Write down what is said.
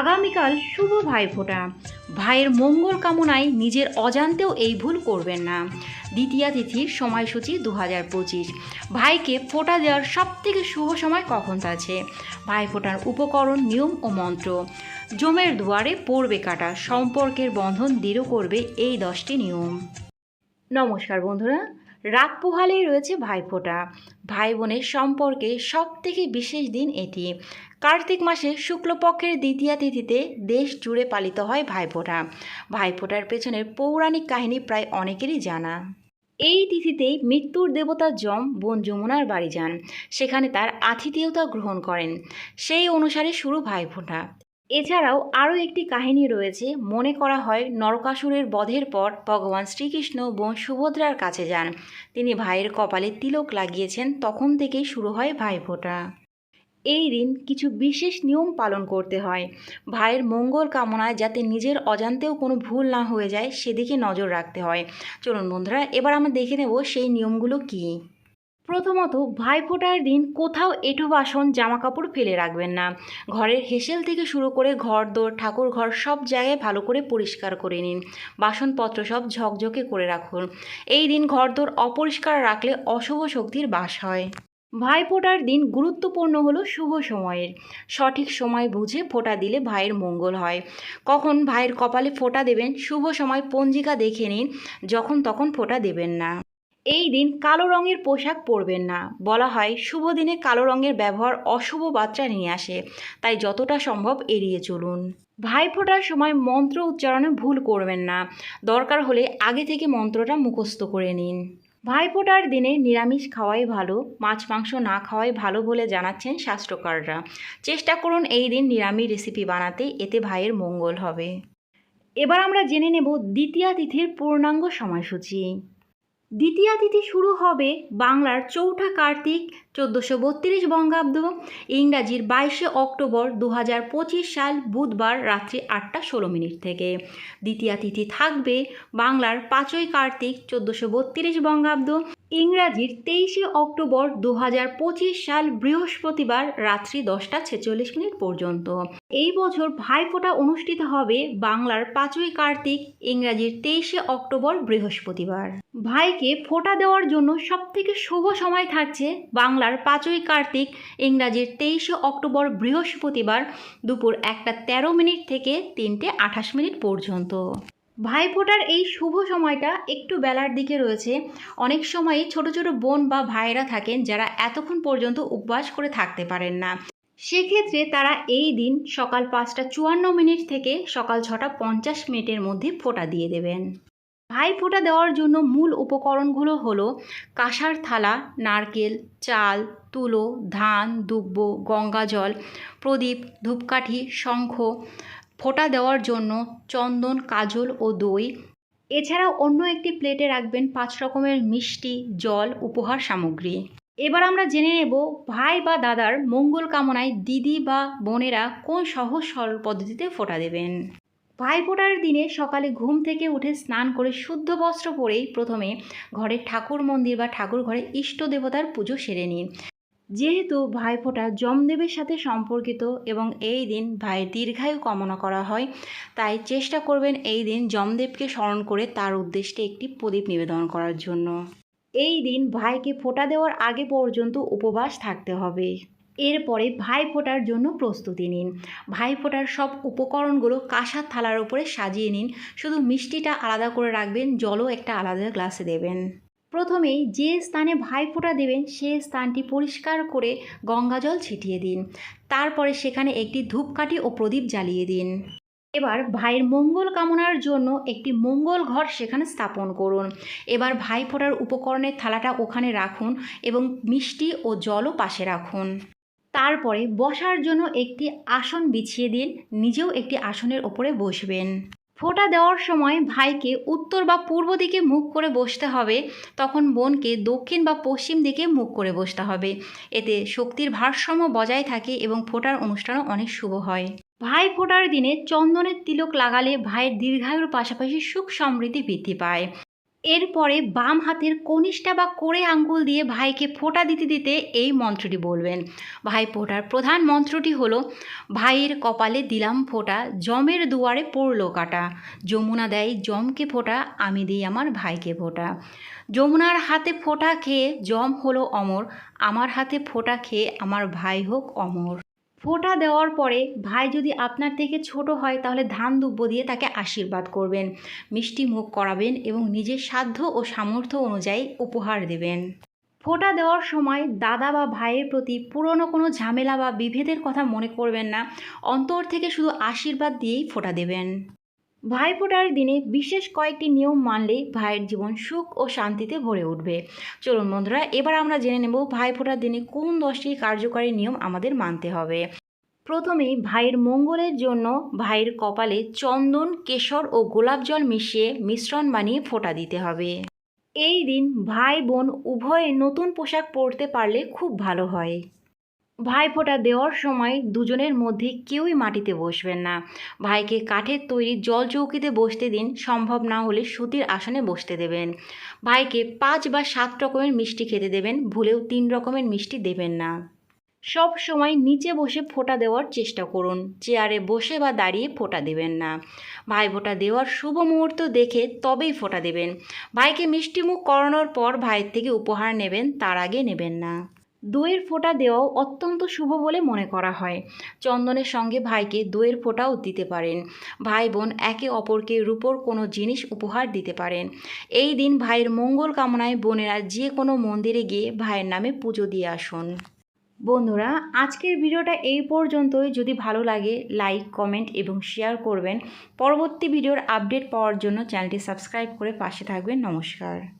আগামীকাল শুভ ভাইফোঁটা ভাইয়ের মঙ্গল কামনায় নিজের অজান্তেও এই ভুল করবেন না। দ্বিতীয়া তিথির সময়সূচি দু হাজার পঁচিশ। ভাইকে ফোঁটা দেওয়ার সবথেকে শুভ সময় কখন আছে? ভাই ফোঁটার উপকরণ, নিয়ম ও মন্ত্র। জমের দুয়ারে পড়বে কাটা, সম্পর্কের বন্ধন দৃঢ় করবে এই দশটি নিয়ম। নমস্কার বন্ধুরা রাত পোহালেই রয়েছে ভাইফোঁটা। ভাই বোনের সম্পর্কে সব থেকে বিশেষ দিন এটি। কার্তিক মাসে শুক্লপক্ষের দ্বিতীয়া তিথিতে দেশ জুড়ে পালিত হয় ভাইফোঁটা। ভাইফোঁটার পেছনের পৌরাণিক কাহিনী প্রায় অনেকেরই জানা। এই তিথিতেই মৃত্যুর দেবতা যম বোন যমুনার বাড়ি যান। সেখানে তার আতিথেয়তা গ্রহণ করেন। সেই অনুসারে শুরু ভাইফোঁটা। এছাড়াও আরও একটি কাহিনী রয়েছে, মনে করা হয় নরকাসুরের বধের পর ভগবান শ্রীকৃষ্ণ বোন সুভদ্রার কাছে যান। তিনি ভাইয়ের কপালে তিলক লাগিয়েছেন, তখন থেকেই শুরু হয় ভাইফোঁটা। এই দিন কিছু বিশেষ নিয়ম পালন করতে হয়। ভাইয়ের মঙ্গল কামনায় যাতে নিজের অজান্তেও কোনো ভুল না হয়ে যায়, সেদিকে নজর রাখতে হয়। চলুন বন্ধুরা, এবার আমরা দেখে নেব সেই নিয়মগুলো কী। প্রথমত, ভাইফোঁটার দিন কোথাও এঁঠো বাসন জামা কাপড় ফেলে রাখবেন না। ঘরের হেসেল থেকে শুরু করে ঘর দোর ঠাকুর ঘর সব জায়গায় ভালো করে পরিষ্কার করে নিন। বাসনপত্র সব ঝকঝকে করে রাখুন। এই দিন ঘরদোর অপরিষ্কার রাখলে অশুভ শক্তির বাস হয়। ভাইফোঁটার দিন গুরুত্বপূর্ণ হলো শুভ সময়ের। সঠিক সময় বুঝে ফোঁটা দিলে ভাইয়ের মঙ্গল হয়। কখন ভাইয়ের কপালে ফোঁটা দেবেন, শুভ সময় পঞ্জিকা দেখে নিন, যখন তখন ফোঁটা দেবেন না। এই দিন কালো রঙের পোশাক পরবেন না। বলা হয়, শুভ দিনে কালো রঙের ব্যবহার অশুভ বার্তা নিয়ে আসে। তাই যতটা সম্ভব এড়িয়ে চলুন। ভাই ফোটার সময় মন্ত্র উচ্চারণে ভুল করবেন না। দরকার হলে আগে থেকে মন্ত্রটা মুখস্থ করে নিন। ভাইফোঁটার দিনে নিরামিষ খাওয়াই ভালো, মাছ মাংস না খাওয়াই ভালো বলে জানাচ্ছেন শাস্ত্রকাররা চেষ্টা করুন এই দিন নিরামিষ রেসিপি বানাতে, এতে ভাইয়ের মঙ্গল হবে। এবার আমরা জেনে নেব দ্বিতীয়া তিথির পূর্ণাঙ্গ সময়সূচি। দ্বিতীয়া তিথি শুরু হবে বাংলার চৌঠা কার্তিক চোদ্দোশো বত্রিশ বঙ্গাব্দ, ইংরাজির বাইশে অক্টোবর দু হাজার পঁচিশ সাল বুধবার রাত্রি আটটা ষোলো মিনিট থেকে। দ্বিতীয়া তিথি থাকবে বাংলার পাঁচই কার্তিক চোদ্দোশো বত্রিশ বঙ্গাব্দ ইংরাজির তেইশে অক্টোবর দু হাজার পঁচিশ সাল বৃহস্পতিবার রাত্রি দশটা ছেচল্লিশ মিনিট পর্যন্ত। এই বছর ভাইফোঁটা অনুষ্ঠিত হবে বাংলার পাঁচই কার্তিক, ইংরাজির তেইশে অক্টোবর বৃহস্পতিবার। ভাইকে ফোঁটা দেওয়ার জন্য সবথেকে শুভ সময় থাকছে বাংলার পাঁচই কার্তিক, ইংরাজির তেইশে অক্টোবর বৃহস্পতিবার দুপুর একটা তেরো মিনিট থেকে তিনটে আঠাশ মিনিট পর্যন্ত। ভাইফোঁটার এই শুভ সময়টা একটু বেলার দিকে রয়েছে। অনেক সময় ছোট ছোট বোন বা ভাইয়েরা থাকেন যারা এতক্ষণ পর্যন্ত উপবাস করে থাকতে পারেন না। সেক্ষেত্রে তারা এই দিন সকাল পাঁচটা চুয়ান্ন মিনিট থেকে সকাল ছটা পঞ্চাশ মিনিটের মধ্যে ফোঁটা দিয়ে দেবেন। ভাই ফোঁটা দেওয়ার জন্য মূল উপকরণগুলো হলো কাঁসার থালা, নারকেল, চাল, তুলো, ধান, দুব্ব, গঙ্গা জল, প্রদীপ, ধূপকাঠি, শঙ্খ ফোঁটা দেওয়ার জন্য চন্দন, কাজল ও দই, এছাড়াও অন্য একটি প্লেটে রাখবেন পাঁচ রকমের মিষ্টি, জল, উপহার সামগ্রী। এবার আমরা জেনে নেব ভাই বা দাদার মঙ্গল কামনায় দিদি বা বোনেরা কোন সহজ, সরল পদ্ধতিতে ফোঁটা দেবেন। ভাই ফোঁটার দিনে সকালে ঘুম থেকে উঠে স্নান করে শুদ্ধ বস্ত্র পরেই প্রথমে ঘরের ঠাকুর মন্দির বা ঠাকুর ঘরে ইষ্ট দেবতার পুজো সেরে নিন। যেহেতু ভাইফোঁটা যমদেবের সাথে সম্পর্কিত এবং এই দিন ভাইয়ের দীর্ঘায়ু কামনা করা হয়, তাই চেষ্টা করবেন এই দিন যমদেবকে স্মরণ করে তার উদ্দেশ্যে একটি প্রদীপ নিবেদন করার জন্য। এই দিন ভাইকে ফোঁটা দেওয়ার আগে পর্যন্ত উপবাস থাকতে হবে। এরপরে ভাই ফোঁটার জন্য প্রস্তুতি নিন। ভাই ফোঁটার সব উপকরণগুলো কাঁসার থালার উপরে সাজিয়ে নিন। শুধু মিষ্টিটা আলাদা করে রাখবেন, জলও একটা আলাদা গ্লাসে দেবেন। প্রথমেই যে স্থানে ভাই ফোঁটা দেবেন, সে স্থানটি পরিষ্কার করে গঙ্গা জল ছিটিয়ে দিন। তারপরে সেখানে একটি ধূপকাঠি ও প্রদীপ জ্বালিয়ে দিন। এবার ভাইয়ের মঙ্গল কামনার জন্য একটি মঙ্গল ঘর সেখানে স্থাপন করুন। এবার ভাই ফোঁটার উপকরণের থালাটা ওখানে রাখুন এবং মিষ্টি ও জলও পাশে রাখুন। তারপরে বসার জন্য একটি আসন বিছিয়ে দিন, নিজেও একটি আসনের ওপরে বসবেন। ফোঁটা দেওয়ার সময় ভাইকে উত্তর বা পূর্ব দিকে মুখ করে বসতে হবে। তখন বোনকে দক্ষিণ বা পশ্চিম দিকে মুখ করে বসতে হবে। এতে শক্তির ভারসাম্য বজায় থাকে এবং ফোটার অনুষ্ঠানও অনেক শুভ হয়। ভাই ফোটার দিনে চন্দনের তিলক লাগালে ভাইয়ের দীর্ঘায়ুর পাশাপাশি সুখ সমৃদ্ধি বৃদ্ধি পায়। এরপরে বাম হাতের কনিষ্ঠা বা কোড়ে আঙ্গুল দিয়ে ভাইকে ফোঁটা দিতে দিতে এই মন্ত্রটি বলবেন। ভাই ফোঁটার প্রধান মন্ত্রটি হলো, ভাইয়ের কপালে দিলাম ফোঁটা, জমের দুয়ারে পড়ল কাটা। যমুনা দেয় জমকে ফোঁটা, আমি দিই আমার ভাইকে ফোঁটা। যমুনার হাতে ফোঁটা খেয়ে জম হলো অমর, আমার হাতে ফোঁটা খেয়ে আমার ভাই হোক অমর। ফোঁটা দেওয়ার পরে ভাই যদি আপনার থেকে ছোট হয়, তাহলে ধান দুব্য দিয়ে তাকে আশীর্বাদ করবেন। মিষ্টি মুখ করাবেন এবং নিজের সাধ্য ও সামর্থ্য অনুযায়ী উপহার দেবেন। ফোঁটা দেওয়ার সময় দাদা বা ভাইয়ের প্রতি পুরনো কোনো ঝামেলা বা বিভেদের কথা মনে করবেন না। অন্তর থেকে শুধু আশীর্বাদ দিয়েই ফোঁটা দেবেন। ভাইফোঁটার দিনে বিশেষ কয়েকটি নিয়ম মানলেই ভাইয়ের জীবন সুখ ও শান্তিতে ভরে উঠবে। চলুন বন্ধুরা, এবার আমরা জেনে নেব ভাইফোঁটার দিনে কোন দশটি কার্যকারী নিয়ম আমাদের মানতে হবে। প্রথমেই ভাইয়ের মঙ্গলের জন্য ভাইয়ের কপালে চন্দন, কেশর ও গোলাপ জল মিশিয়ে মিশ্রণ বানিয়ে ফোঁটা দিতে হবে। এই দিন ভাই বোন উভয়ে নতুন পোশাক পরতে পারলে খুব ভালো হয়। ভাইফোঁটা দেওয়ার সময় দুজনের মধ্যে কেউই মাটিতে বসবেন না। ভাইকে কাঠের তৈরি জল চৌকিতে বসতে দিন সম্ভব না হলে সুতির আসনে বসতে দেবেন। ভাইকে পাঁচ বা সাত রকমের মিষ্টি খেতে দেবেন, ভুলেও তিন রকমের মিষ্টি দেবেন না। সব সময় নিচে বসে ফোঁটা দেওয়ার চেষ্টা করুন, চেয়ারে বসে বা দাঁড়িয়ে ফোঁটা দেবেন না। ভাই ফোঁটা দেওয়ার শুভ মুহূর্ত দেখে তবেই ফোঁটা দেবেন। ভাইকে মিষ্টিমুখ করানোর পর ভাইয়ের থেকে উপহার নেবেন, তার আগে নেবেন না। দইয়ের ফোঁটা দেওয়াও অত্যন্ত শুভ বলে মনে করা হয়। চন্দনের সঙ্গে ভাইকে দইয়ের ফোঁটাও দিতে পারেন। ভাই বোন একে অপরকে রূপোর কোনো জিনিস উপহার দিতে পারেন। এই দিন ভাইয়ের মঙ্গল কামনায় বোনেরা যে কোনো মন্দিরে গিয়ে ভাইয়ের নামে পুজো দিয়ে আসুন। বন্ধুরা, আজকের ভিডিওটা এই পর্যন্তই। যদি ভালো লাগে, লাইক, কমেন্ট এবং শেয়ার করবেন। পরবর্তী ভিডিওর আপডেট পাওয়ার জন্য চ্যানেলটি সাবস্ক্রাইব করে পাশে থাকবেন। নমস্কার।